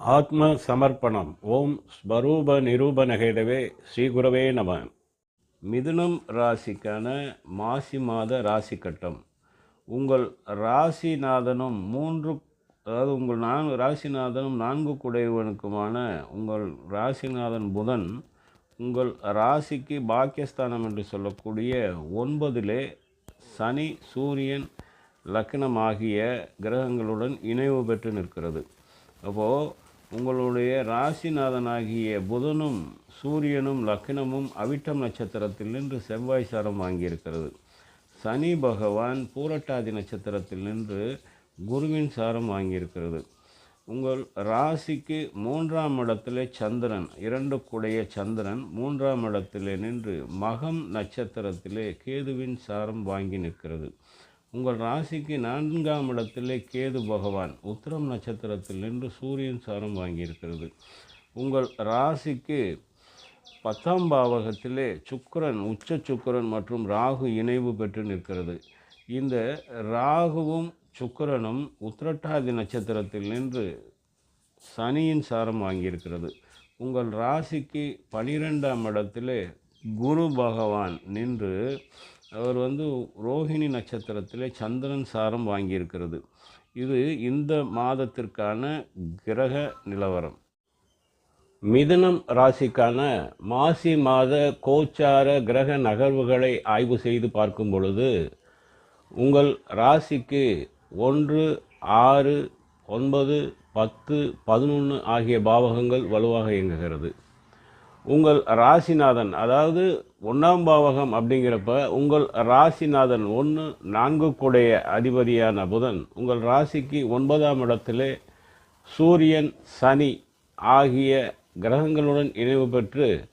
ஆத்ம சமர்ப்பணம் ஓம் ஸ்வரூப நிரூபணகேதவே ஸ்ரீகுரவே நம. மிதுனம் ராசிக்கான மாசி மாத ராசி கட்டம். உங்கள் ராசிநாதனும் மூன்று அதாவது உங்கள் நான்கு ராசிநாதனும் நான்கு குடையவனுக்குமான உங்கள் ராசிநாதன் புதன் உங்கள் ராசிக்கு பாக்கியஸ்தானம் என்று சொல்லக்கூடிய ஒன்பதிலே சனி சூரியன் லக்னம் ஆகிய கிரகங்களுடன் இணைவு பெற்று நிற்கிறது. அப்போது உங்களுடைய ராசிநாதனாகிய புதனும் சூரியனும் லக்னமும் அவிட்டம் நட்சத்திரத்தில் நின்று செவ்வாய் சாரம் வாங்கியிருக்கிறது. சனி பகவான் பூரட்டாதி நட்சத்திரத்தில் நின்று குருவின் சாரம் வாங்கியிருக்கிறது. உங்கள் ராசிக்கு மூன்றாம் இடத்திலே சந்திரன் இரண்டு குடைய சந்திரன் மூன்றாம் இடத்திலே நின்று மகம் நட்சத்திரத்திலே கேதுவின் சாரம் வாங்கி நிற்கிறது. உங்கள் ராசிக்கு நான்காம் இடத்திலே கேது பகவான் உத்திரம் நட்சத்திரத்தில் நின்று சூரியன் சாரம் வாங்கியிருக்கிறது. உங்கள் ராசிக்கு பத்தாம் பாவகத்திலே சுக்கரன் உச்ச சுக்கிரன் மற்றும் ராகு இணைவு பெற்று நிற்கிறது. இந்த ராகுவும் சுக்கரனும் உத்திரட்டாதி நட்சத்திரத்தில் நின்று சனியின் சாரம் வாங்கியிருக்கிறது. உங்கள் ராசிக்கு பனிரெண்டாம் இடத்திலே குரு பகவான் நின்று அவர் வந்து ரோஹிணி நட்சத்திரத்தில் சந்திரன் சாரம் வாங்கியிருக்கிறது. இது இந்த மாதத்திற்கான கிரக நிலவரம். மிதனம் ராசிக்கான மாசி மாத கோச்சார கிரக நகர்வுகளை ஆய்வு செய்து பார்க்கும் பொழுது உங்கள் ராசிக்கு ஒன்று ஆறு ஒன்பது பத்து பதினொன்று ஆகிய பாவகங்கள் வலுவாக இயங்குகிறது. உங்கள் ராசிநாதன் அதாவது ஒன்றாம் பாவகம் அப்படிங்கிறப்ப உங்கள் ராசிநாதன் ஒன்று நான்கு கூடைய அதிபதியான புதன். உங்கள் ராசிக்கு ஒன்பதாம் இடத்திலே சூரியன் சனி ஆகிய கிரகங்களுடன் இணைவு பெற்று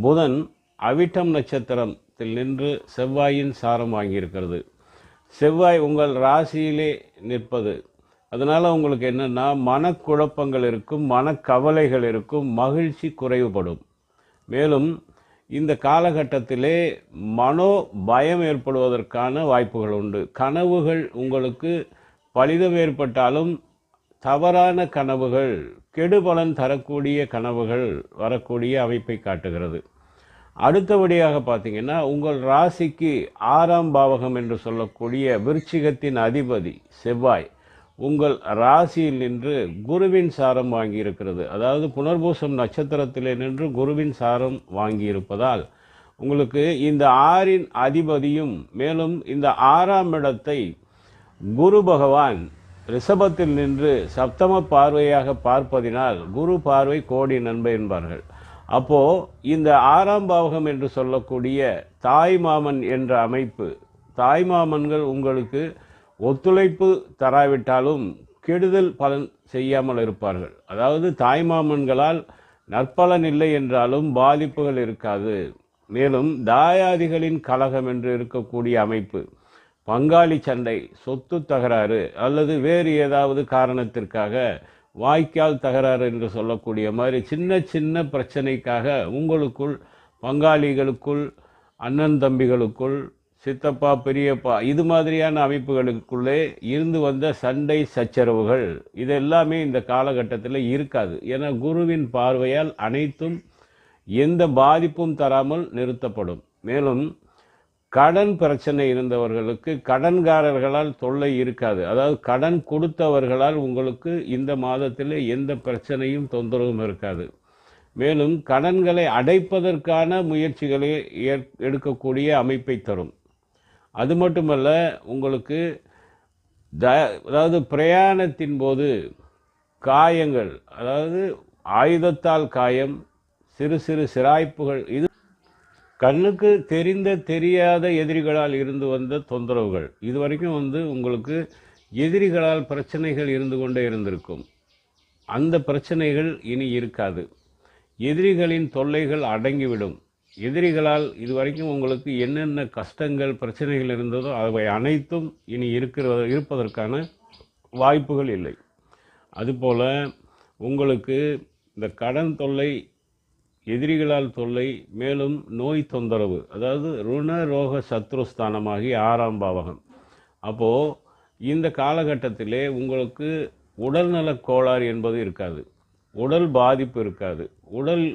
புதன் அவிட்டம் நட்சத்திரத்தில் நின்று செவ்வாயின் சாரம் வாங்கியிருக்கிறது. செவ்வாய் உங்கள் ராசியிலே நிற்பது. அதனால் உங்களுக்கு என்னென்னா மனக்குழப்பங்கள் இருக்கும் மனக்கவலைகள் இருக்கும் மகிழ்ச்சி குறைவுபடும். மேலும் இந்த காலகட்டத்திலே மனோ பயம் ஏற்படுவதற்கான வாய்ப்புகள் உண்டு. கனவுகள் உங்களுக்கு பலிதம் ஏற்பட்டாலும் தவறான கனவுகள் கெடுபலன் தரக்கூடிய கனவுகள் வரக்கூடிய அமைப்பை காட்டுகிறது. அடுத்தபடியாக பார்த்தீங்கன்னா உங்கள் ராசிக்கு ஆறாம் பாவகம் என்று சொல்லக்கூடிய விருச்சிகத்தின் அதிபதி செவ்வாய். உங்கள் ராசியில் நின்று குருவின் சாரம் வாங்கியிருக்கிறது. அதாவது புனர்பூசம் நட்சத்திரத்திலே நின்று குருவின் சாரம் வாங்கியிருப்பதால் உங்களுக்கு இந்த ஆறின் அதிபதியும் மேலும் இந்த ஆறாம் இடத்தை குரு பகவான் ரிஷபத்தில் நின்று சப்தம பார்வையாக பார்ப்பதினால் குரு பார்வை கோடி நன்மை என்பார்கள். அப்போ இந்த ஆறாம் பாவகம் என்று சொல்லக்கூடிய தாய் மாமன் என்ற அமைப்பு தாய் மாமன்கள் உங்களுக்கு ஒத்துழைப்பு தராவிட்டாலும் கெடுதல் பலன் செய்யாமல் இருப்பார்கள். அதாவது தாய்மாமன்களால் நற்பலன் இல்லை என்றாலும் பாதிப்புகள் இருக்காது. மேலும் தாயாதிகளின் கலகம் என்று இருக்கக்கூடிய அமைப்பு பங்காளி சண்டை சொத்து தகராறு அல்லது வேறு ஏதாவது காரணத்திற்காக வாய்க்கால் தகராறு என்று சொல்லக்கூடிய மாதிரி சின்ன சின்ன பிரச்சனைக்காக உங்களுக்குள் பங்காளிகளுக்குள் அண்ணன் தம்பிகளுக்குள் சித்தப்பா பெரியப்பா இது மாதிரியான அமைப்புகளுக்குள்ளே இருந்து வந்த சண்டை சச்சரவுகள் இது எல்லாமே இந்த காலகட்டத்தில் இருக்காது. ஏன்னா குருவின் பார்வையால் அனைத்தும் எந்த பாதிப்பும் தராமல் நிறுத்தப்படும். மேலும் கடன் பிரச்சனை இருந்தவர்களுக்கு கடன்காரர்களால் தொல்லை இருக்காது. அதாவது கடன் கொடுத்தவர்களால் உங்களுக்கு இந்த மாதத்தில் எந்த பிரச்சனையும் தொந்தரவும் இருக்காது. மேலும் கடன்களை அடைப்பதற்கான முயற்சிகளை எடுக்கக்கூடிய அமைப்பை தரும். அது மட்டுமல்ல உங்களுக்கு த அதாவது பிரயாணத்தின் போது காயங்கள் அதாவது ஆயுதத்தால் காயம் சிறு சிறு சிராய்ப்புகள் இது கண்ணுக்கு தெரிந்த தெரியாத எதிரிகளால் இருந்து வந்த தொந்தரவுகள். இது வரைக்கும் வந்து உங்களுக்கு எதிரிகளால் பிரச்சனைகள் இருந்து கொண்டே இருந்திருக்கும். அந்த பிரச்சனைகள் இனி இருக்காது. எதிரிகளின் தொல்லைகள் அடங்கிவிடும். எதிரிகளால் இதுவரைக்கும் உங்களுக்கு என்னென்ன கஷ்டங்கள் பிரச்சனைகள் இருந்ததோ அவை அனைத்தும் இனி இருக்கிற இருப்பதற்கான வாய்ப்புகள் இல்லை. அதுபோல் உங்களுக்கு இந்த கடன் தொல்லை எதிரிகளால் தொல்லை மேலும் நோய் தொந்தரவு அதாவது ருண ரோக சத்ருஸ்தானமாகி ஆறாம் பாவகம். அப்போது இந்த காலகட்டத்திலே உங்களுக்கு உடல்நலக் கோளாறு என்பது இருக்காது. உடல் பாதிப்பு இருக்காது. உடல்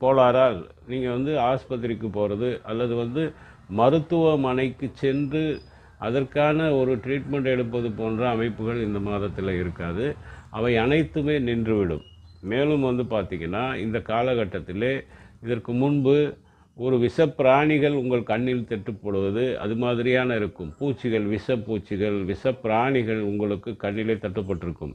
கோளாறால் நீங்கள் வந்து ஆஸ்பத்திரிக்கு போகிறது அல்லது வந்து மருத்துவமனைக்கு சென்று அதற்கான ஒரு ட்ரீட்மெண்ட் எடுப்பது போன்ற அமைப்புகள் இந்த மாதத்தில் இருக்காது. அவை அனைத்துமே நின்றுவிடும். மேலும் வந்து பார்த்திங்கன்னா இந்த காலகட்டத்திலே இதற்கு முன்பு ஒரு விஷப்பிராணிகள் உங்கள் கண்ணில் தட்டுப்படுவது அது மாதிரியான இருக்கும். பூச்சிகள் விஷப்பூச்சிகள் விஷப்பிராணிகள் உங்களுக்கு கண்ணிலே தட்டுப்பட்டிருக்கும்.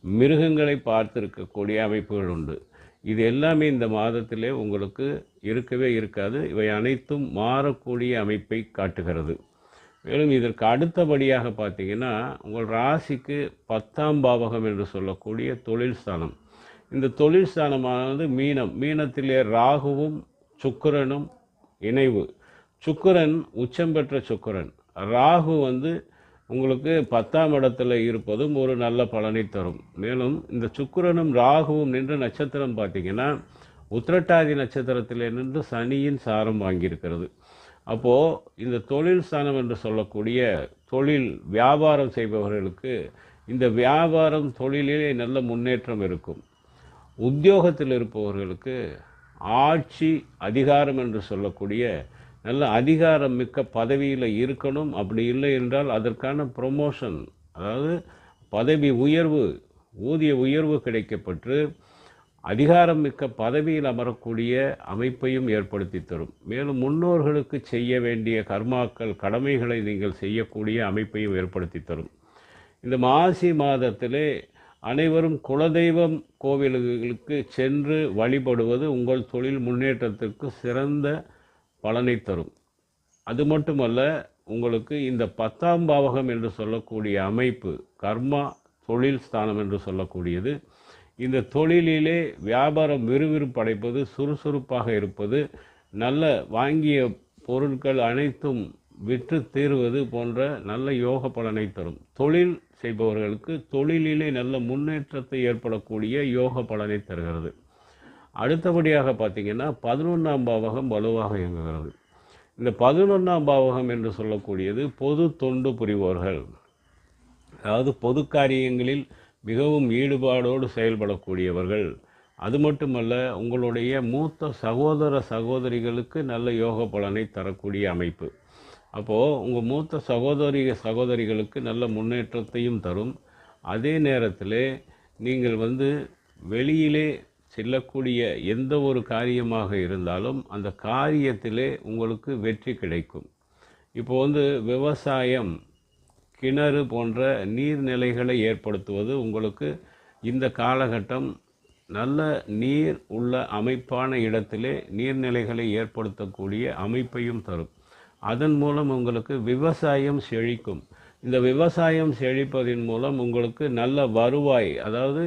மிருகங்களை பார்த்திருக்கக்கூடிய அமைப்புகள் உண்டு. இது எல்லாமே இந்த மாதத்திலே உங்களுக்கு இருக்கவே இருக்காது. இவை அனைத்தும் மாறக்கூடிய அமைப்பை காட்டுகிறது. மேலும் இதற்கு அடுத்தபடியாக பார்த்தீங்கன்னா உங்கள் ராசிக்கு பத்தாம் பாவகம் என்று சொல்லக்கூடிய தொழில் ஸ்தானம். இந்த தொழில் ஸ்தானமானது மீனம். மீனத்திலே ராகுவும் சுக்கரனும் இணைவு. சுக்கரன் உச்சம் பெற்ற சுக்கரன். ராகு வந்து உங்களுக்கு பத்தாம் இடத்துல இருப்பதும் ஒரு நல்ல பலனை தரும். மேலும் இந்த சுக்கிரனும் ராகுவும் நின்ற நட்சத்திரம் பார்த்தீங்கன்னா உத்திரட்டாதி நட்சத்திரத்தில் நின்று சனியின் சாரம் வாங்கியிருக்கிறது. அப்போது இந்த தொழில் ஸ்தானம் என்று சொல்லக்கூடிய தொழில் வியாபாரம் செய்பவர்களுக்கு இந்த வியாபாரம் தொழிலிலே நல்ல முன்னேற்றம் இருக்கும். உத்தியோகத்தில் இருப்பவர்களுக்கு ஆட்சி அதிகாரம் என்று சொல்லக்கூடிய நல்ல அதிகாரம் மிக்க பதவியில் இருக்கணும். அப்படி இல்லை என்றால் அதற்கான ப்ரொமோஷன் அதாவது பதவி உயர்வு ஊதிய உயர்வு கிடைக்கப்பட்டு அதிகாரம் மிக்க பதவியில் அமரக்கூடிய அமைப்பையும் ஏற்படுத்தி தரும். மேலும் முன்னோர்களுக்கு செய்ய வேண்டிய கர்மாக்கள் கடமைகளை நீங்கள் செய்யக்கூடிய அமைப்பையும் ஏற்படுத்தி தரும். இந்த மாசி மாதத்திலே அனைவரும் குலதெய்வம் கோவில்களுக்கு சென்று வழிபடுவது உங்கள் தொழில் முன்னேற்றத்திற்கு சிறந்த பலனை தரும். அது மட்டுமல்ல உங்களுக்கு இந்த பத்தாம் பாவகம் என்று சொல்லக்கூடிய அமைப்பு கர்மா தொழில் ஸ்தானம் என்று சொல்லக்கூடியது. இந்த தொழிலிலே வியாபாரம் விறுவிறுப்படைப்பது சுறுசுறுப்பாக இருப்பது நல்ல வாங்கிய பொருட்கள் அனைத்தும் விற்று தீர்வது போன்ற நல்ல யோக பலனை தரும். தொழில் செய்பவர்களுக்கு தொழிலிலே நல்ல முன்னேற்றத்தை ஏற்படக்கூடிய யோக பலனை தருகிறது. அடுத்தபடியாக பார்த்தீங்கன்னா பதினொன்றாம் பாவகம் வலுவாக இயங்குகிறது. இந்த பதினொன்றாம் பாவகம் என்று சொல்லக்கூடியது பொது தொண்டு புரிவோர்கள் அதாவது பொது காரியங்களில் மிகவும் ஈடுபாடோடு செயல்படக்கூடியவர்கள். அது மட்டுமல்ல உங்களுடைய மூத்த சகோதர சகோதரிகளுக்கு நல்ல யோக பலனை தரக்கூடிய அமைப்பு. அப்போது உங்கள் மூத்த சகோதரி சகோதரிகளுக்கு நல்ல முன்னேற்றத்தையும் தரும். அதே நேரத்தில் நீங்கள் வந்து வெளியிலே செல்லக்கூடிய எந்த ஒரு காரியமாக இருந்தாலும் அந்த காரியத்திலே உங்களுக்கு வெற்றி கிடைக்கும். இப்போ வந்து விவசாயம் கிணறு போன்ற நீர்நிலைகளை ஏற்படுத்துவது உங்களுக்கு இந்த காலகட்டம் நல்ல நீர் உள்ள அமைப்பான இடத்திலே நீர்நிலைகளை ஏற்படுத்தக்கூடிய அமைப்பையும் தரும். அதன் மூலம் உங்களுக்கு விவசாயம் செழிக்கும். இந்த விவசாயம் செழிப்பதின் மூலம் உங்களுக்கு நல்ல வருவாய் அதாவது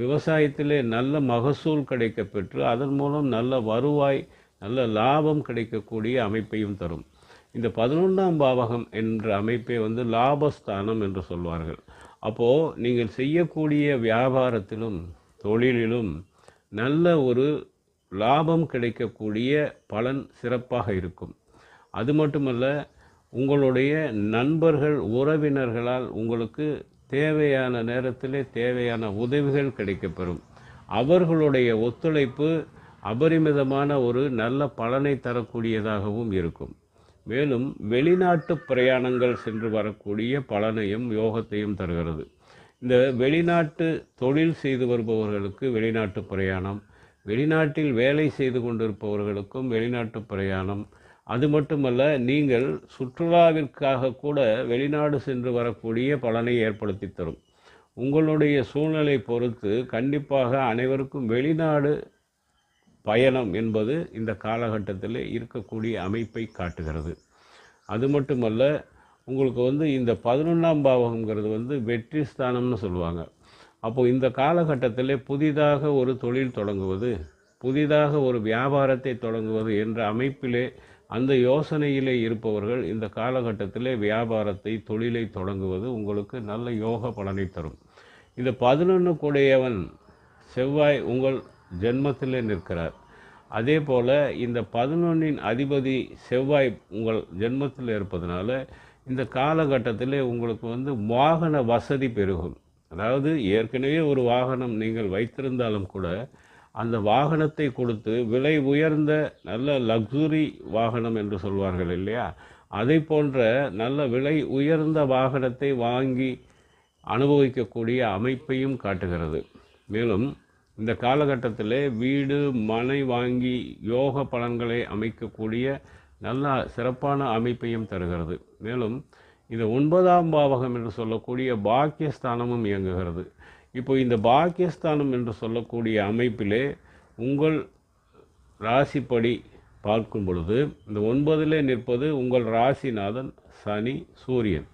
விவசாயத்திலே நல்ல மகசூல் கிடைக்கப் பெற்று அதன் மூலம் நல்ல வருவாய் நல்ல லாபம் கிடைக்கக்கூடிய அமைப்பையும் தரும். இந்த பதினொன்றாம் பாவகம் என்ற அமைப்பை வந்து லாபஸ்தானம் என்று சொல்வார்கள். அப்போது நீங்கள் செய்யக்கூடிய வியாபாரத்திலும் தொழிலிலும் நல்ல ஒரு லாபம் கிடைக்கக்கூடிய பலன் சிறப்பாக இருக்கும். அது மட்டுமல்ல உங்களுடைய நண்பர்கள் உறவினர்களால் உங்களுக்கு தேவையான நேரத்திலே தேவையான உதவிகள் கிடைக்கப்பெறும். அவர்களுடைய ஒத்துழைப்பு அபரிமிதமான ஒரு நல்ல பலனை தரக்கூடியதாகவும் இருக்கும். மேலும் வெளிநாட்டு பிரயாணங்கள் சென்று வரக்கூடிய பலனையும் யோகத்தையும் தருகிறது. இந்த வெளிநாட்டு தொழில் செய்து வருபவர்களுக்கு வெளிநாட்டு பிரயாணம் வெளிநாட்டில் வேலை செய்து கொண்டிருப்பவர்களுக்கும் வெளிநாட்டு பிரயாணம் அது மட்டுமல்ல நீங்கள் சுற்றுலாவிற்காக கூட வெளிநாடு சென்று வரக்கூடிய பலனை ஏற்படுத்தி தரும். உங்களுடைய சூழ்நிலை பொறுத்து கண்டிப்பாக அனைவருக்கும் வெளிநாடு பயணம் என்பது இந்த காலகட்டத்தில் இருக்கக்கூடிய அமைப்பை காட்டுகிறது. அது மட்டுமல்ல உங்களுக்கு வந்து இந்த பதினொன்றாம் பாவகங்கிறது வந்து வெற்றி ஸ்தானம்னு சொல்லுவாங்க. அப்போது இந்த காலகட்டத்தில் புதிதாக ஒரு தொழில் தொடங்குவது புதிதாக ஒரு வியாபாரத்தை தொடங்குவது என்ற அமைப்பிலே அந்த யோசனையிலே இருப்பவர்கள் இந்த காலகட்டத்திலே வியாபாரத்தை தொழிலை தொடங்குவது உங்களுக்கு நல்ல யோக பலனை தரும். இந்த பதினொன்று கூடையவன் செவ்வாய் உங்கள் ஜென்மத்திலே நிற்கிறார். அதே போல் இந்த பதினொன்றின் அதிபதி செவ்வாய் உங்கள் ஜென்மத்தில் இருப்பதனால இந்த காலகட்டத்தில் உங்களுக்கு வந்து வாகன வசதி பெருகும். அதாவது ஏற்கனவே ஒரு வாகனம் நீங்கள் வைத்திருந்தாலும் கூட அந்த வாகனத்தை கொடுத்து விலை உயர்ந்த நல்ல லக்ஸுரி வாகனம் என்று சொல்வார்கள் இல்லையா? அதை போன்ற நல்ல விலை உயர்ந்த வாகனத்தை வாங்கி அனுபவிக்கக்கூடிய அமைப்பையும் காட்டுகிறது. மேலும் இந்த காலகட்டத்தில் வீடு மனை வாங்கி யோக பலன்களை அமைக்கக்கூடிய நல்ல சிறப்பான அமைப்பையும் தருகிறது. மேலும் இந்த ஒன்பதாம் பாவகம் என்று சொல்லக்கூடிய பாக்கியஸ்தானமும் இயங்குகிறது. இப்போ இந்த பாக்கியஸ்தானம் என்று சொல்லக்கூடிய அமைப்பிலே உங்கள் ராசிப்படி பார்க்கும் பொழுது இந்த ஒன்பதிலே நிற்பது உங்கள் ராசிநாதன் சனி சூரியன்.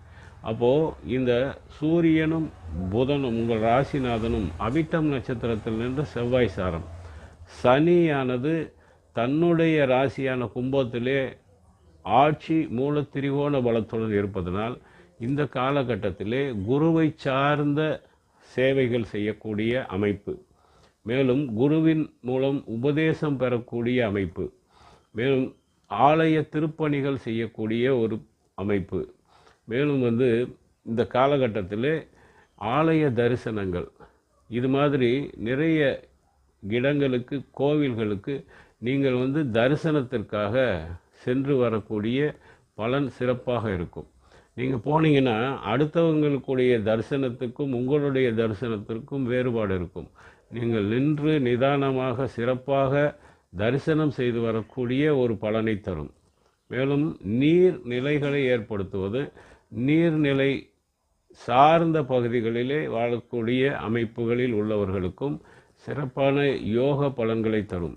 அப்போது இந்த சூரியனும் புதனும் உங்கள் ராசிநாதனும் அவிட்டம் நட்சத்திரத்தில் நின்று செவ்வாய் சாரம். சனியானது தன்னுடைய ராசியான கும்பத்திலே ஆட்சி மூலத்திரிகோண பலத்துடன் இருப்பதனால் இந்த காலகட்டத்திலே குருவை சார்ந்த சேவைகள் செய்யக்கூடிய அமைப்பு. மேலும் குருவின் மூலம் உபதேசம் பெறக்கூடிய அமைப்பு. மேலும் ஆலய திருப்பணிகள் செய்யக்கூடிய ஒரு அமைப்பு. மேலும் வந்து இந்த காலகட்டத்தில் ஆலய தரிசனங்கள். இது மாதிரி நிறைய இடங்களுக்கு கோவில்களுக்கு நீங்கள் வந்து தரிசனத்திற்காக சென்று வரக்கூடிய பலன் சிறப்பாக இருக்கும். நீங்கள் போனீங்கன்னா அடுத்தவங்களுக்குடைய தரிசனத்துக்கும் உங்களுடைய தரிசனத்திற்கும் வேறுபாடு இருக்கும். நீங்கள் நின்று நிதானமாக சிறப்பாக தரிசனம் செய்து வரக்கூடிய ஒரு பலனை தரும். மேலும் நீர் நிலைகளை ஏற்படுத்துவது நீர்நிலை சார்ந்த பகுதிகளிலே வாழக்கூடிய அமைப்புகளில் உள்ளவர்களுக்கும் சிறப்பான யோக பலன்களை தரும்.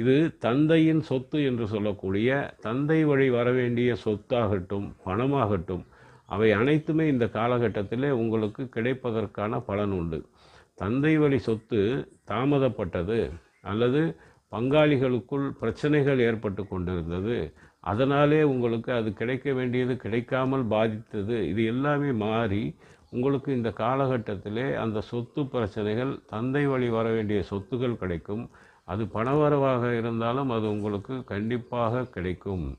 இது தந்தையின் சொத்து என்று சொல்லக்கூடிய தந்தை வழி வரவேண்டிய சொத்தாகட்டும் பணமாகட்டும் அவை அனைத்துமே இந்த காலகட்டத்திலே உங்களுக்கு கிடைப்பதற்கான பலன் உண்டு. தந்தை வழி சொத்து தாமதப்பட்டது அல்லது பங்காளிகளுக்குள் பிரச்சனைகள் ஏற்பட்டு கொண்டிருந்தது. அதனாலே உங்களுக்கு அது கிடைக்க வேண்டியது கிடைக்காமல் பாதித்தது. இது எல்லாமே மாறி உங்களுக்கு இந்த காலகட்டத்திலே அந்த சொத்து பிரச்சனைகள் தந்தை வழி வர வேண்டிய சொத்துகள் கிடைக்கும். அது பணவரவாக இருந்தாலும் அது உங்களுக்கு கண்டிப்பாக கிடைக்கும்.